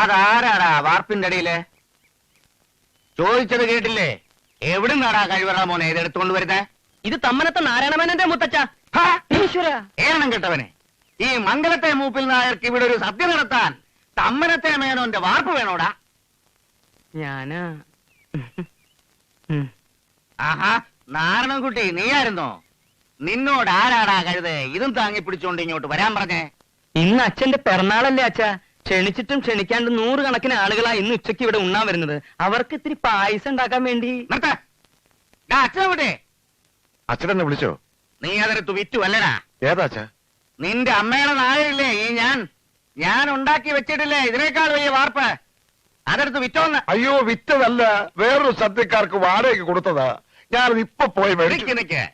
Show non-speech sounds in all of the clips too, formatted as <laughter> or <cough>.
അതാരാടാ വാർപ്പിന്റെ അടിയിൽ? ചോദിച്ചത് കേട്ടില്ലേ? എവിടുന്നാടാ കഴിവറ മോനെ ഇത് എടുത്തുകൊണ്ട് വരുന്നേ? ഇത് തമ്മനത്തെ നാരായണമേനന്റെ മുത്തച്ഛ. ഏണം കേട്ടവനെ. ഈ മംഗലത്തെ മൂപ്പിൽ നായർക്ക് ഇവിടെ ഒരു സദ്യ നടത്താൻ തമ്മനത്തെ മേനോന്റെ വാർപ്പ് വേണോടാ? ഞാനാ. ആഹാ നാരായണൻകുട്ടി നീയായിരുന്നോ? നിന്നോട് ആരാടാ കഴുത്? ഇതും താങ്ങി പിടിച്ചോണ്ട് ഇങ്ങോട്ട് വരാൻ പറഞ്ഞേ. ഇന്ന് അച്ഛന്റെ പിറന്നാളല്ലേ അച്ഛ. ക്ഷണിച്ചിട്ടും ക്ഷണിക്കാണ്ട് നൂറുകണക്കിന് ആളുകളാ ഇന്ന് ഉച്ചയ്ക്ക് ഇവിടെ ഉണ്ണാൻ വരുന്നത്. അവർക്ക് ഇത്തിരി പായസം ഉണ്ടാക്കാൻ വേണ്ടി. നിർത്ത. അച്ഛനെന്നെ വിളിച്ചോ? നീ അതൊരു തുവിറ്റു അല്ലടാ. ഏതാ അച്ഛാ? നിന്റെ അമ്മയുടെ നായരില്ലേ ഈ ഞാൻ? ഞാൻ ഉണ്ടാക്കി വെച്ചിട്ടില്ലേ ഇതിനേക്കാൾ വലിയ വാർപ്പ്? അതെടുത്ത് വിറ്റോന്ന്. അയ്യോ വിറ്റതല്ല. വേറൊരു സദ്യക്കാർക്ക് വാടകയ്ക്ക് കൊടുത്തതാ. ഞാൻ ഇപ്പൊ പോയി നിക്ക് മേടിച്ചു നിക്ക്.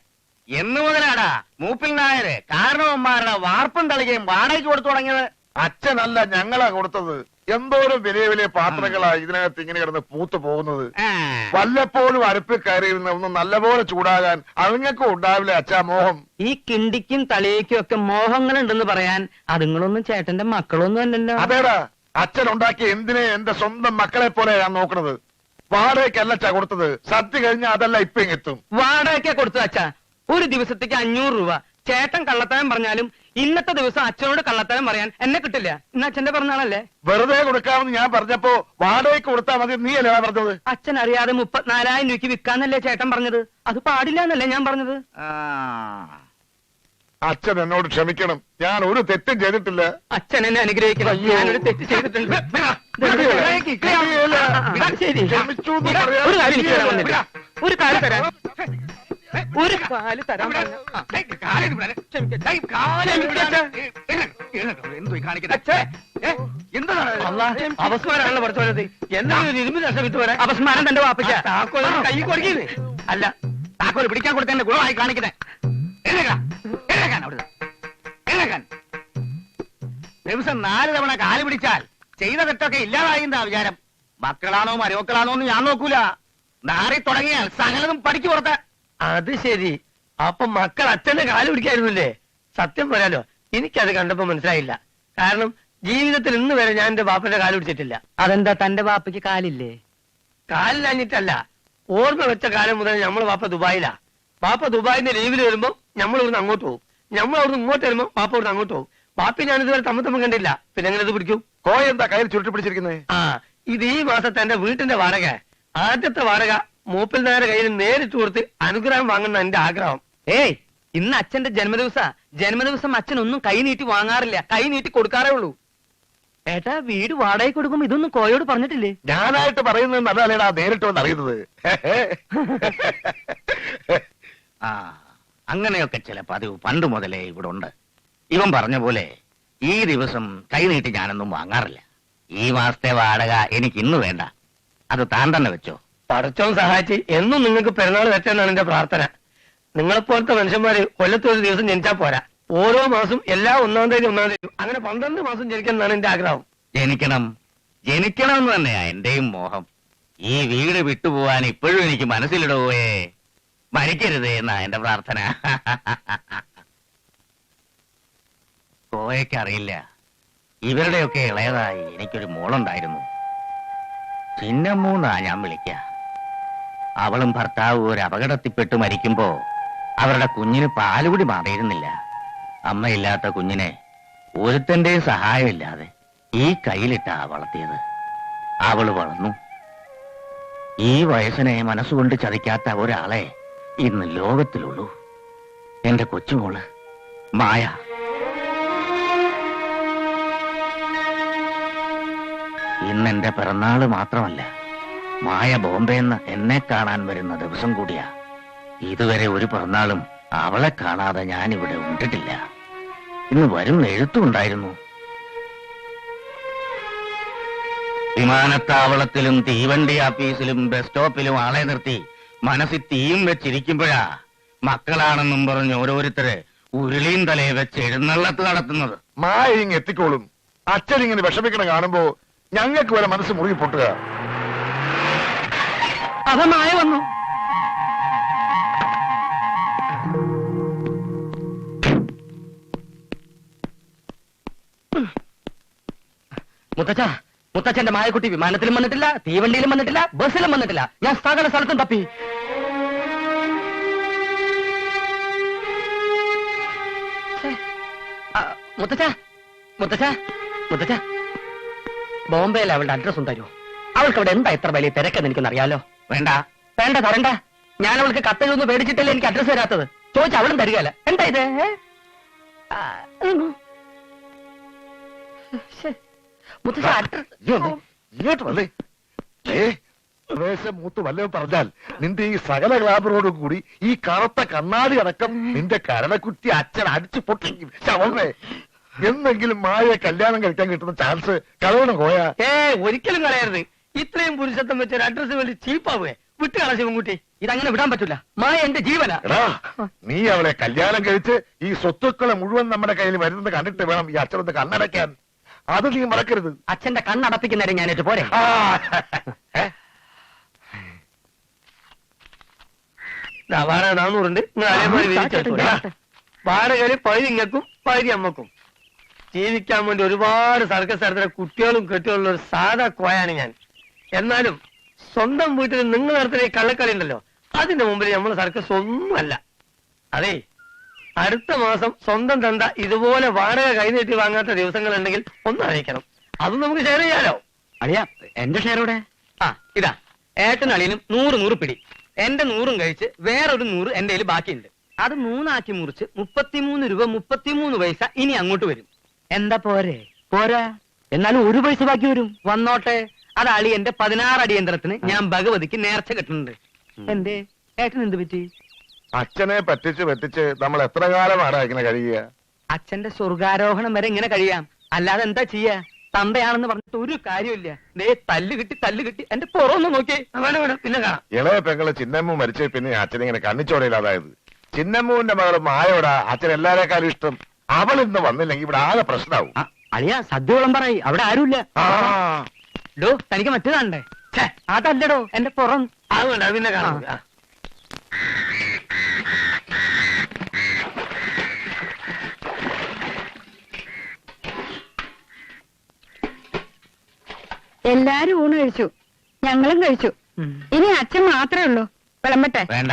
എന്ന് മുതലാടാ മൂപ്പിൽ നായര് കാരണവന്മാരുടെ വാർപ്പും തളികയും വാടകയ്ക്ക് കൊടുത്തു തുടങ്ങിയത്. അച്ഛനല്ല ഞങ്ങളാ കൊടുത്തത്. എന്തോരം വലിയ വലിയ പാത്രങ്ങളാ ഇതിനകത്ത് ഇങ്ങനെ കിടന്ന് പൂത്തു പോകുന്നത്. വല്ലപ്പോഴും അരപ്പിൽ കയറിയിരുന്ന ഒന്ന് നല്ലപോലെ ചൂടാകാൻ അതുങ്ങൾക്കും ഉണ്ടാവില്ല അച്ഛാ മോഹം? ഈ കിണ്ടിക്കും തളിയയ്ക്കും ഒക്കെ മോഹങ്ങളുണ്ടെന്ന് പറയാൻ അതുങ്ങളൊന്നും ചേട്ടന്റെ മക്കളൊന്നും അല്ലല്ലോ. അതേടാ അച്ഛൻ ഉണ്ടാക്കിയ എന്തിനെ എന്റെ സ്വന്തം മക്കളെ പോലെ ഞാൻ നോക്കണത് വാടകയ്ക്കല്ല അച്ഛാ കൊടുത്തത്. സദ്യ കഴിഞ്ഞാൽ അതല്ല ഇപ്പൊ എത്തും. വാടകയ്ക്കാ കൊടുത്തു അച്ഛാ. ഒരു ദിവസത്തേക്ക് അഞ്ഞൂറ് രൂപ. ചേട്ടൻ കള്ളത്തരം പറഞ്ഞാലും ഇന്നത്തെ ദിവസം അച്ഛനോട് കള്ളത്തരം പറയാൻ എന്നെ കിട്ടില്ല. ഇന്ന് അച്ഛന്റെ പറഞ്ഞാളല്ലേ വെറുതെ കൊടുക്കാമെന്ന് ഞാൻ പറഞ്ഞപ്പോ വാടകയ്ക്ക് കൊടുത്താൽ മതി നീ അല്ലേ പറഞ്ഞത്? അച്ഛൻ അറിയാതെ മുപ്പത്തിനാലായിരം രൂപയ്ക്ക് വിൽക്കാന്നല്ലേ ചേട്ടൻ പറഞ്ഞത്. അത് പാടില്ല എന്നല്ലേ ഞാൻ പറഞ്ഞത്. അച്ഛൻ എന്നോട് ക്ഷമിക്കണം. ഞാൻ ഒരു തെറ്റും ചെയ്തിട്ടില്ല. അച്ഛൻ എന്നെ അനുഗ്രഹിക്കണം. ഞാനൊരു തെറ്റ് ചെയ്തിട്ടുണ്ട്. ഒരു കാര്യം തരാം തരാൻ ഒരു കാര്യം തരാൻ ഒരു കാൽ തരാൻ എന്താണ് അപസ്മാരാണല്ലോ പഠിച്ചോളത് എന്തെങ്കിലും ഇരുമ്പ് നഷ്ടമിട്ട് വരാൻ അപസ്മാരം തന്റെ വാപ്പയ്ക്ക്. താക്കോൽ കൈ കൊടുക്കുന്നു അല്ല താക്കോൽ പിടിക്കാൻ കൊടുത്തതിന്റെ ഗുണമായി കാണിക്കുന്നേ. ദിവസം നാല് തവണ കാൽ പിടിച്ചാൽ ചെയ്ത തെറ്റൊക്കെ ഇല്ലാതായി എന്താ വിചാരം. മക്കളാണോ മരുമക്കളാണോ എന്ന് ഞാൻ നോക്കൂല. നാറി തുടങ്ങിയാൽ സകലതും പഠിച്ചു പുറത്ത്. അത് ശരി. അപ്പൊ മക്കൾ അച്ഛന്റെ കാൽ പിടിക്കായിരുന്നില്ലേ? സത്യം പറയാലോ എനിക്കത് കണ്ടപ്പോ മനസ്സിലായില്ല. കാരണം ജീവിതത്തിൽ ഇന്ന് വരെ ഞാൻ എന്റെ ബാപ്പന്റെ കാൽ പിടിച്ചിട്ടില്ല. അതെന്താ തന്റെ ബാപ്പയ്ക്ക് കാലില്ലേ? കാലിലഞ്ഞിട്ടല്ല ഓർമ്മ വെച്ച കാലം മുതൽ നമ്മൾ ബാപ്പ ദുബായിലാ. ബാപ്പ ദുബായിന്റെ ലീവിൽ വരുമ്പോ നമ്മൾ ഇവിടുന്ന് അങ്ങോട്ട് പോകും നമ്മൾ അവിടുന്ന് ഇങ്ങോട്ട് വരുമ്പോ ബാപ്പ ഇവിടുന്ന് അങ്ങോട്ട് പോകും ബാപ്പി ഞാൻ ഇതുവരെ തമ്മിൽ തമ്മിൽ കണ്ടില്ല പിന്നെ എങ്ങനെ ഇത് പിടിക്കും? കോയ എന്താ കയ്യിൽ ചുരുട്ടി പിടിച്ചിരിക്കുന്നത് ആ ഇത് ഈ മാസത്തെ എന്റെ വീട്ടിന്റെ വാടക. ആദ്യത്തെ വാടക മൂപ്പിൽ നേരെ കയ്യിൽ നേരിട്ട് കൊടുത്ത് അനുഗ്രഹം വാങ്ങുന്ന എന്റെ ആഗ്രഹം. ഏയ് ഇന്ന് അച്ഛന്റെ ജന്മദിവസ. ജന്മദിവസം അച്ഛൻ ഒന്നും കൈ നീട്ടി വാങ്ങാറില്ല. കൈ നീട്ടി കൊടുക്കാറേ ഉള്ളൂ. ഏട്ടാ വീട് വാടകയ്ക്ക് കൊടുക്കുമ്പോ ഇതൊന്നും കോയോട് പറഞ്ഞിട്ടില്ലേ? ഞാനായിട്ട് പറയുന്നത് നല്ലതല്ലേടാ നേരിട്ട് വന്ന് അറിയുന്നത്. <laughs> ആ അങ്ങനെയൊക്കെ ചില പതിവ് പണ്ട് മുതലേ ഇവിടെ ഉണ്ട് ഇവൻ പറഞ്ഞ പോലെ ഈ ദിവസം കൈ നീട്ടി ഞാനൊന്നും വാങ്ങാറില്ല. ഈ മാസത്തെ വാടക എനിക്ക് ഇന്ന് വേണ്ട. അത് താൻ തന്നെ വെച്ചോ. പടച്ചോൻ സഹായിച്ച് എന്നും നിങ്ങൾക്ക് പെരുന്നാൾ വെച്ചെന്നാണ് എന്റെ പ്രാർത്ഥന. നിങ്ങളെപ്പോലത്തെ മനുഷ്യന്മാര് കൊല്ലത്തെ ഒരു ദിവസം ജനിച്ചാ പോരാ. ഓരോ മാസം എല്ലാ ഒന്നാം തീയതി ഒന്നാം തീയതി അങ്ങനെ പന്ത്രണ്ട് മാസം ജനിക്കണം എന്റെ ആഗ്രഹം. ജനിക്കണം. ജനിക്കണം എന്ന് തന്നെയാ എന്റെയും മോഹം. ഈ വീട് വിട്ടുപോവാൻ ഇപ്പോഴും എനിക്ക് മനസ്സിലിടുവേ മരിക്കരുത് എന്നാ എന്റെ പ്രാർത്ഥന. <laughs> കോയക്ക് അറിയില്ല. ഇവരുടെയൊക്കെ ഇളയതായി എനിക്കൊരു മോളുണ്ടായിരുന്നു. ചിന്നമ്മൂന്നാ ഞാൻ വിളിക്ക. അവളും ഭർത്താവും ഒരു അപകടത്തിൽപ്പെട്ട് മരിക്കുമ്പോ അവരുടെ കുഞ്ഞിന് പാലുകൂടി മാറിയിരുന്നില്ല. അമ്മയില്ലാത്ത കുഞ്ഞിനെ ഒരുത്തന്റെയും സഹായമില്ലാതെ ഈ കയ്യിലിട്ടാ വളർത്തിയത്. അവൾ വളർന്നു. ഈ വയസ്സിനെ മനസ്സുകൊണ്ട് ചതിക്കാത്ത ഒരാളെ ഇന്ന് ലോകത്തിലുള്ളൂ. എന്റെ കൊച്ചുമോൾ മായ. ഇന്നെന്റെ പിറന്നാൾ മാത്രമല്ല. മായ ബോംബെന്ന് എന്നെ കാണാൻ വരുന്ന ദിവസം കൂടിയാ. ഇതുവരെ ഒരു പിറന്നാളും അവളെ കാണാതെ ഞാൻ ഇവിടെ ഉണ്ടിട്ടില്ല. ഇന്ന് വരും എഴുത്തുണ്ടായിരുന്നു വിമാനത്താവളത്തിലും തീവണ്ടി ആഫീസിലും ബസ് സ്റ്റോപ്പിലും ആളെ നിർത്തി മനസ്സിൽ തീയും വെച്ചിരിക്കുമ്പോഴാ മക്കളാണെന്നും പറഞ്ഞ് ഓരോരുത്തര് ഉരുളിയും തലയെ വെച്ച് എഴുന്നള്ളത്ത് നടത്തുന്നത്. മായ ഇങ്ങനെ എത്തിക്കോളും. അച്ഛൻ ഇങ്ങനെ വിഷമിക്കണം കാണുമ്പോ ഞങ്ങൾക്ക് വരെ മനസ്സ് മുറുകി പൊട്ടുക. അതമായ വന്നു. മുത്തച്ഛ മുത്തച്ഛന്റെ മായക്കുട്ടി വിമാനത്തിലും വന്നിട്ടില്ല തീവണ്ടിയിലും വന്നിട്ടില്ല ബസ്സിലും വന്നിട്ടില്ല. ഞാൻ സകല സ്ഥലത്തും തപ്പി. മുത്തച്ഛ മുത്തച്ഛ മുത്തച്ഛ. ബോംബെയിൽ അവളുടെ അഡ്രസ് ഉണ്ടായിരുന്നു അവൾക്ക് അവിടെ എന്താ ഇത്ര വലിയ തിരക്കെന്ന് എനിക്കൊന്ന് അറിയാലോ വേണ്ട. വേണ്ട തരണ്ട ഞാൻ അവൾക്ക് കത്തെഴുതുന്നു പേടിച്ചിട്ടില്ല എനിക്ക് അഡ്രസ് തരാത്തത്. ചോദിച്ച അവളും തരികയല്ല. എന്താ ഇത്? ഏ? ആ, ഉം. ശ്ശേ. മുത്തച്ഛ അഡ്രസ് ഇങ്ങോട്ട് വന്നേ. ഏ പ്രവേശം മൂത്ത് വല്ലതും പറഞ്ഞാൽ നിന്റെ ഈ സകല ഗ്ലാബറോടും കൂടി ഈ കറുത്ത കണ്ണാടി അടക്കം നിന്റെ കരണക്കുറ്റി അച്ഛൻ അടിച്ചു പൊട്ടിക്കും ശവമേ എന്നെങ്കിലും മായ കല്യാണം കഴിക്കാൻ കിട്ടുന്ന ചാൻസ് കളയണം കോയാ. ഏ ഒരിക്കലും കളയരുത്. ഇത്രയും പുരുഷത്വം വെച്ച ഒരു അഡ്രസ് വേണ്ടി ചീപ്പാവേ വിട്ട് കള ശിവൻകുട്ടി. ഇതങ്ങനെ വിടാൻ പറ്റൂല. മായ എന്റെ ജീവനാ. എടാ നീ അവളെ കല്യാണം കഴിച്ച് ഈ സ്വത്തുക്കളെ മുഴുവൻ നമ്മുടെ കയ്യിൽ വരുന്നത് കണ്ടിട്ട് വേണം ഈ അച്ഛനൊന്ന് കണ്ണടയ്ക്കാൻ. അത് നീ മറക്കരുത്. അച്ഛന്റെ കണ്ണടപ്പിക്കുന്നേരം ഞാനേറ്റ് പോരെ. ആ. ഏ? വാടക നാന്നൂറുണ്ട്. നിങ്ങൾ അതേപോലെ വിരിച്ചെടുത്തോളൂ. വാടകയിൽ പകുതി ഇങ്ങക്കും പകുതി അമ്മക്കും. ജീവിക്കാൻ വേണ്ടി ഒരുപാട് സർക്കസ് നടത്തുന്ന കുട്ടികളും കെട്ടികളും ഒരു സാധാ കോയാണ് ഞാൻ. എന്നാലും സ്വന്തം വീട്ടിൽ നിങ്ങൾ നടത്തുന്ന ഈ കള്ളക്കളി ഉണ്ടല്ലോ അതിന്റെ മുമ്പിൽ നമ്മൾ സർക്കസ് ഒന്നുമല്ല. അതെ അടുത്ത മാസം സ്വന്തം തന്ത ഇതുപോലെ വാടക കൈനീട്ടി വാങ്ങാത്ത ദിവസങ്ങൾ ഉണ്ടെങ്കിൽ ഒന്ന് അറിയിക്കണം. അത് നമുക്ക് ഷെയർ ചെയ്യാലോ? അളിയാ എന്റെ ഷെയർ ഇവിടെ ആ ഇതാ. ഏട്ടൻ അളിയനും നൂറ് നൂറ് പിടി. എന്റെ നൂറും കഴിച്ച് വേറൊരു നൂറ് എന്റെ കയ്യിൽ ബാക്കിയുണ്ട്. അത് മൂന്നാക്കി മുറിച്ച് മുപ്പത്തിമൂന്ന് രൂപ മുപ്പത്തിമൂന്ന് പൈസ ഇനി അങ്ങോട്ട് വരും. എന്താ പോരെ? പോരാ. എന്നാലും ഒരു പൈസ ബാക്കി വരും. വന്നോട്ടെ. അത് അളിയന്റെ പതിനാറ് അടിയന്തരത്തിന് ഞാൻ ഭഗവതിക്ക് നേർച്ച കെട്ടുന്നുണ്ട്. എന്തേ? ഏട്ടൻ എന്ത് പറ്റി? അച്ഛനെ പറ്റിച്ച് പറ്റിച്ച് നമ്മൾ എത്ര കാലമാണ് ഇങ്ങനെ കഴിയുക? അച്ഛന്റെ സ്വർഗാരോഹണം വരെ ഇങ്ങനെ കഴിയാം. അല്ലാതെ എന്താ ചെയ്യാ? തന്തയാണെന്ന് പറഞ്ഞിട്ട് ഒരു കാര്യമില്ല ദേ തല്ല് കിട്ടി തല്ല് കിട്ടി. എന്റെ പുറമൊന്ന് നോക്കിയേ. ആ, വേണം വേണം പിന്നെ കാണാം. ഇളയ പെങ്ങൾ ചിന്നമ്മ മരിച്ച പിന്നെ അച്ഛൻ ഇങ്ങനെ കണ്ണിച്ചോടയില്ലാതായത് ചിന്നമ്മുവിന്റെ മകൾ മായോടാ അച്ഛൻ എല്ലാരെക്കാളും ഇഷ്ടം. അവൾ ഇന്ന് വന്നില്ലെങ്കിൽ ഇവിടെ ആകെ പ്രശ്നമാവും. അളിയാ സദ്യ വിളമ്പറായി അവിടെ ആരുമില്ല. ഡോ തനിക്ക് മറ്റു കാണണ്ടേ? അതല്ലടോ എന്റെ പുറം. അതുകൊണ്ട് അത് പിന്നെ കാണാം. ആ. എല്ലാരും ഊണ് കഴിച്ചു. ഞങ്ങളും കഴിച്ചു. ഇനി അച്ഛൻ മാത്രമേ ഉള്ളൂ. വിളമ്പട്ടെ? വേണ്ട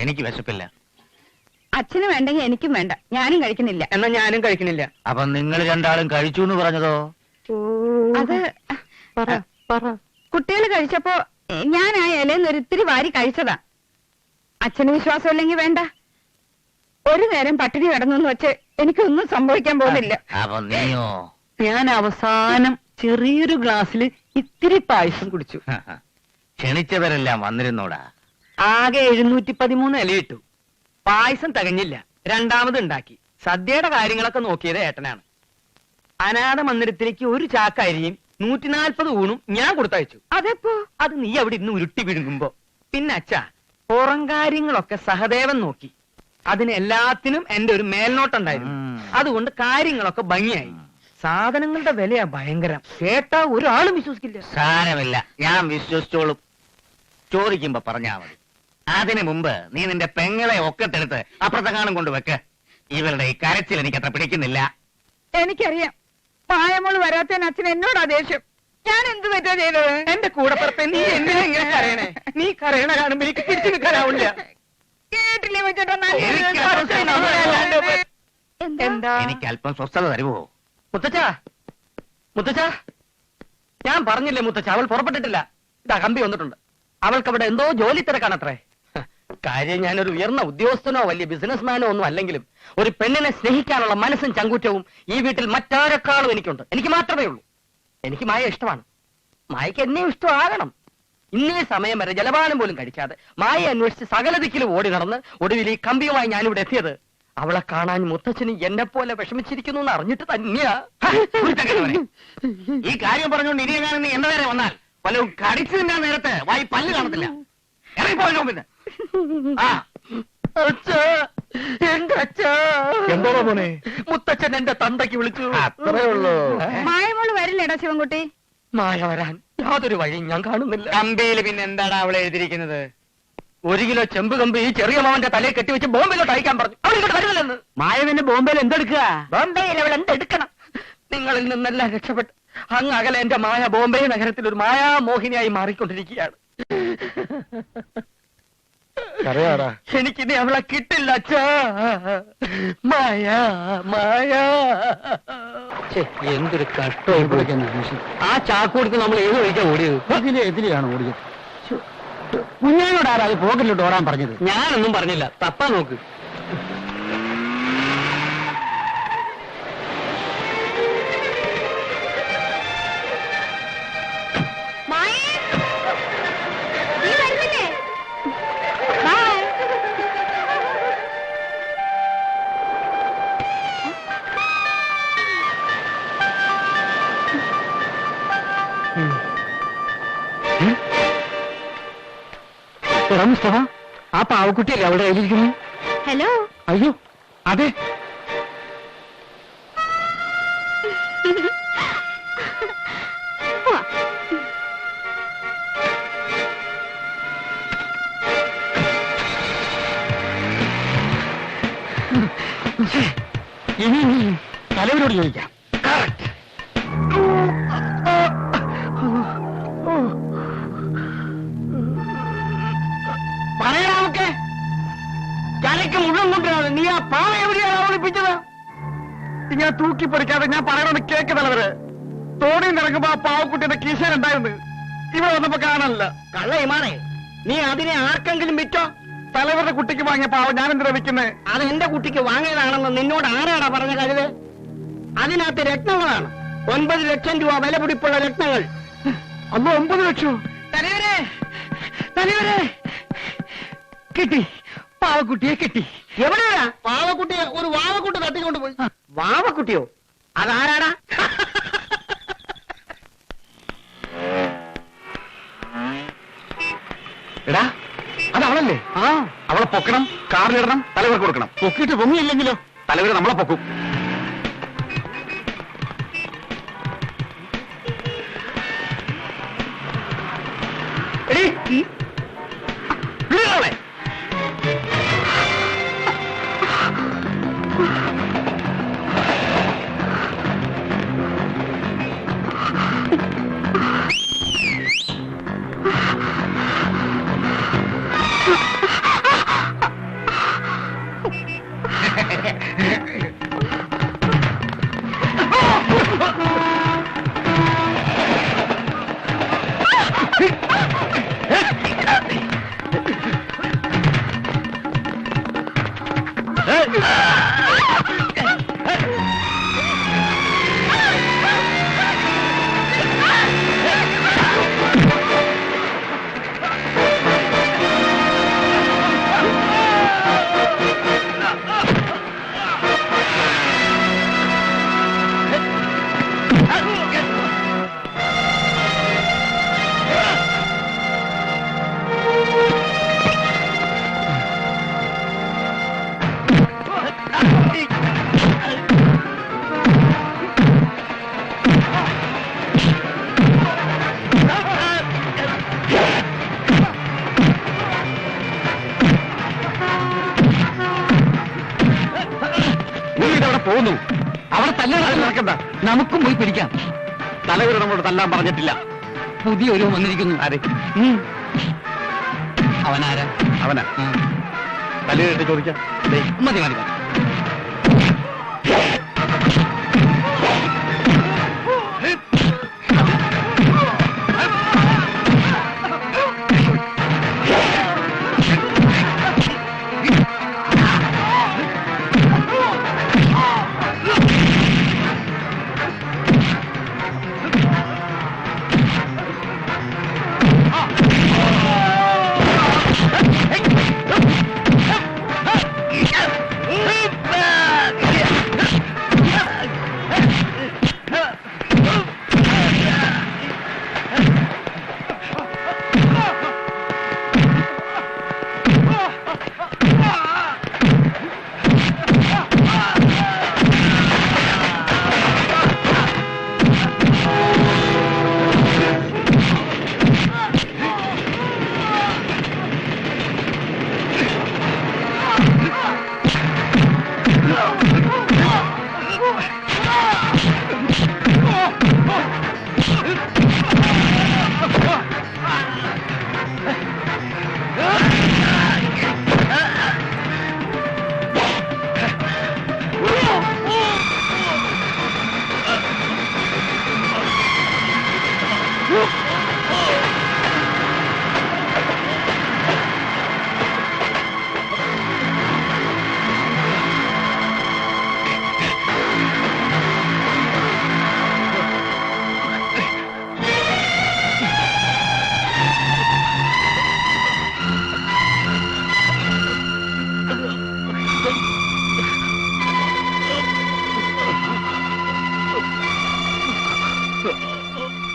എനിക്ക് വിശപ്പില്ല. അച്ഛന് വേണ്ടെങ്കിൽ എനിക്കും വേണ്ട. ഞാനും കഴിക്കുന്നില്ല. എന്നാ ഞാനും കഴിക്കണില്ല അപ്പൊ നിങ്ങൾ രണ്ടാളും കഴിച്ചു എന്ന് പറഞ്ഞതോ? അത് കുട്ടികൾ കഴിച്ചപ്പോ ഞാൻ ആ ഇലയിൽ ഒരിത്തിരി വാരി കഴിച്ചതാ. അച്ഛന് വിശ്വാസമില്ലെങ്കിൽ വേണ്ട. ഒരു നേരം പട്ടിണി കിടന്നു വെച്ച് എനിക്കൊന്നും സംഭവിക്കാൻ പോകുന്നില്ല. ഞാൻ അവസാനം ചെറിയൊരു ഗ്ലാസ്സിൽ ഇത്തിരി പായസം കുടിച്ചു. ക്ഷണിച്ചവരെല്ലാം വന്നിരുന്നോടാ? ആകെ എഴുന്നൂറ്റി പതിമൂന്ന് ഇലയിട്ടു പായസം തികഞ്ഞില്ല. രണ്ടാമത് ഉണ്ടാക്കി. സദ്യയുടെ കാര്യങ്ങളൊക്കെ നോക്കിയത് ഏട്ടനാണ്. അനാഥ മന്ദിരത്തിലേക്ക് ഒരു ചാക്ക അരിയും നൂറ്റിനാൽപ്പത് ഊണും ഞാൻ കൊടുത്തയച്ചു. അതെപ്പോ? അത് നീ അവിടെ ഇന്ന് ഉരുട്ടി വിഴുങ്ങുമ്പോ. പിന്നെ അച്ഛാ പുറം കാര്യങ്ങളൊക്കെ സഹദേവൻ നോക്കി. അതിന് എല്ലാത്തിനും എന്റെ ഒരു മേൽനോട്ടുണ്ടായിരുന്നു. അതുകൊണ്ട് കാര്യങ്ങളൊക്കെ ഭംഗിയായി. സാധനങ്ങളുടെ വിലയാ ഭയങ്കരം. കേട്ടാ ഒരാളും വിശ്വസിക്കില്ല. സാരമില്ല. ഞാൻ വിശ്വസിച്ചോളും. ചോദിക്കുമ്പോ പറഞ്ഞാ മതി. അതിനു മുമ്പ് നീ നിന്റെ പെങ്ങളെ ഒക്കത്തെടുത്ത് അപ്പുറത്തെങ്ങാനും കൊണ്ട് വെക്ക്. ഇവരുടെ ഈ കരച്ചിൽ എനിക്ക് അത്ര പിടിക്കുന്നില്ല. എനിക്കറിയാം. പായമോൾ വരാത്തതിന് അച്ഛൻ എന്നോടാ ദേഷ്യം. ഞാൻ എന്ത് പറ്റാ ചെയ്തത്? എന്റെ കൂടെ പുറത്തെ നീ എന്തിനാ ഇങ്ങനെ കരയണേ? നീ കരയണ കാണുമ്പോ എനിക്ക് തിരിച്ചു നിൽക്കാനാവില്ല കേട്ടില്ലേ നമ്മളല്ലാണ്ട് എന്താ? എന്താ? എനിക്ക് അല്പം സ്വസ്ഥത തരുമോ മുത്തച്ഛ. മുത്തച്ഛ. ഞാൻ പറഞ്ഞില്ലേ മുത്തച്ഛ അവൾ പുറപ്പെട്ടിട്ടില്ല. ഇതാ കമ്പി വന്നിട്ടുണ്ട്. അവൾക്ക് അവിടെ എന്തോ ജോലി തിരക്കാണത്രേ. കാര്യം ഞാനൊരു ഉയർന്ന ഉദ്യോഗസ്ഥനോ വലിയ ബിസിനസ്മാനോ ഒന്നും അല്ലെങ്കിലും ഒരു പെണ്ണിനെ സ്നേഹിക്കാനുള്ള മനസ്സും ചങ്കൂറ്റവും ഈ വീട്ടിൽ മറ്റാരെക്കാളും എനിക്കുണ്ട്. എനിക്ക് മാത്രമേ ഉള്ളൂ. എനിക്ക് മായ ഇഷ്ടമാണ്. മായയ്ക്ക് എന്നെയും ഇഷ്ടമാകണം. ഇന്നേ സമയം വരെ ജലപാനം പോലും കഴിക്കാതെ മായ അന്വേഷിച്ച് സകല ദിക്കിലും ഓടി നടന്ന് ഒടുവിൽ ഈ കമ്പിയുമായി ഞാനിവിടെ എത്തിയത്. അവളെ കാണാൻ മുത്തച്ഛന് എന്നെ പോലെ വിഷമിച്ചിരിക്കുന്നു എന്ന് അറിഞ്ഞിട്ട് തന്നെയാ. ഈ കാര്യം പറഞ്ഞുകൊണ്ട് ഇനിയെങ്ങാനും നീ എന്റെ നേരെ വന്നാൽ? വല്ലതും കടിച്ചു നേരത്തെ വായി പല്ല് കാണത്തില്ല. ഇറങ്ങിപ്പോയോ പിന്നെ എന്തോടാ മോനെ? മുത്തച്ഛൻ എന്റെ തന്തയ്ക്ക് വിളിച്ചു. അത്രേ ഉള്ളൂ. മായമോൾ വരില്ലേടാ ശിവൻകുട്ടി? മായ വരാൻ യാതൊരു വഴിയും ഞാൻ കാണുന്നില്ല. കമ്പിയിൽ പിന്നെ എന്താണ് അവൾ എഴുതിയിരിക്കുന്നത്? ഒരു കിലോ ചെമ്പ് കമ്പ് ഈ ചെറിയ മാവന്റെ തലയിൽ കെട്ടിവെച്ച് ബോംബെയിലോട്ട് അയക്കാൻ പറഞ്ഞു. അവൾ ഇങ്ങോട്ട് വരില്ലെന്ന് മായ പിന്നെ ബോംബെയിൽ എന്തെടുക്കുക ബോംബെയിൽ അവൾ എന്തെടുക്കണം? നിങ്ങളിൽ നിന്നെല്ലാം രക്ഷപ്പെട്ട് അങ്ങ് അകലെ എന്റെ മായ ബോംബെ നഗരത്തിൽ ഒരു മായാമോഹിനിയായി മാറിക്കൊണ്ടിരിക്കുകയാണ്. കരയാടാ എനിക്കിനി അവളെ കിട്ടില്ല അച്ഛാ മായ മായ. എന്തൊരു കഷ്ടമായി ആ ചാക്കൂടുത്ത് നമ്മൾ ഏത് വഴിക്കാ ഓടിയത്? ഇതിലെ എതിരെയാണ് ഓടിയത്. കുഞ്ഞാനോടാരാ അത് പോകലിലോട്ട് ഓടാൻ പറഞ്ഞത്? ഞാനൊന്നും പറഞ്ഞില്ല. തപ്പാ നോക്ക്. എടാ മുസ്തഫ ആ പാവക്കുട്ടിയല്ലേ അവിടെ കയ്യിലിരിക്കുന്നു? ഹലോ? അയ്യോ അതെ. ഇനി തലവരോട് ചോദിക്കാം. ഞാൻ ഇങ്ങനെ തൂക്കി പൊടിക്കാതെ ഞാൻ പറയണമെന്ന് കേക്ക് തലവര് തോണിയിൽ നിറങ്ങുമ്പോ ആ പാവക്കുട്ടിയുടെ കീശയിലുണ്ടായിരുന്നു ഇവിടെ വന്നപ്പോ കാണാനില്ല. കള്ള ഇമാനെ നീ അതിനെ ആർക്കെങ്കിലും വിറ്റോ? തലവരുടെ കുട്ടിക്ക് വാങ്ങിയ പാവം ഞാൻ എന്തിനാ വിൽക്കുന്നത് അത് എന്റെ കുട്ടിക്ക് വാങ്ങിയതാണെന്ന് നിന്നോട് ആരാടാ പറഞ്ഞ കരുത്? അതിനകത്ത് രത്നങ്ങളാണ്. ഒൻപത് ലക്ഷം രൂപ വില പിടിപ്പുള്ള രത്നങ്ങൾ. അന്ന് ഒമ്പത് ലക്ഷം? തലവരെ തലവരെ. കിട്ടി. പാവക്കുട്ടിയെ കിട്ടി. എവിടെയാ പാവക്കുട്ടിയെ ഒരു വാവക്കുട്ടി തട്ടിക്കൊണ്ട് പോയി. വാവക്കുട്ടിയോ? അതാരാടാ? എടാ അത് അവളല്ലേ ആ. അവളെ പൊക്കണം കാറിലിടണം തലവർക്ക് കൊടുക്കണം. പൊക്കിയിട്ട് പൊങ്ങിയില്ലെങ്കിലോ? തലവര് നമ്മളെ പൊക്കും. പോകുന്നു അവിടെ തല്ലേണ്ട നടക്കണ്ട. നമുക്കും പോയി പിടിക്കാം. തലവര് നമ്മളോട് തല്ലാൻ പറഞ്ഞിട്ടില്ല. പുതിയ ഒരു വന്നിരിക്കുന്നു. അതെ അവനാരാ? അവനാ. തലയിട്ട് ചോദിക്കാം. മതി മതി മതി.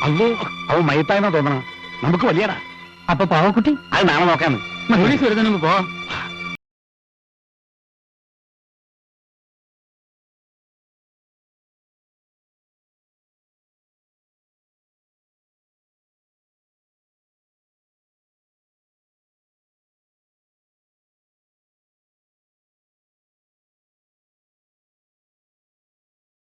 അല്ലോ അവൻ മയത്തായെന്നാ തോന്നണ നമുക്ക് വലിയടാ. അപ്പൊ പാവക്കുട്ടി? അത് നാളെ നോക്കാന്ന്. പോവാം.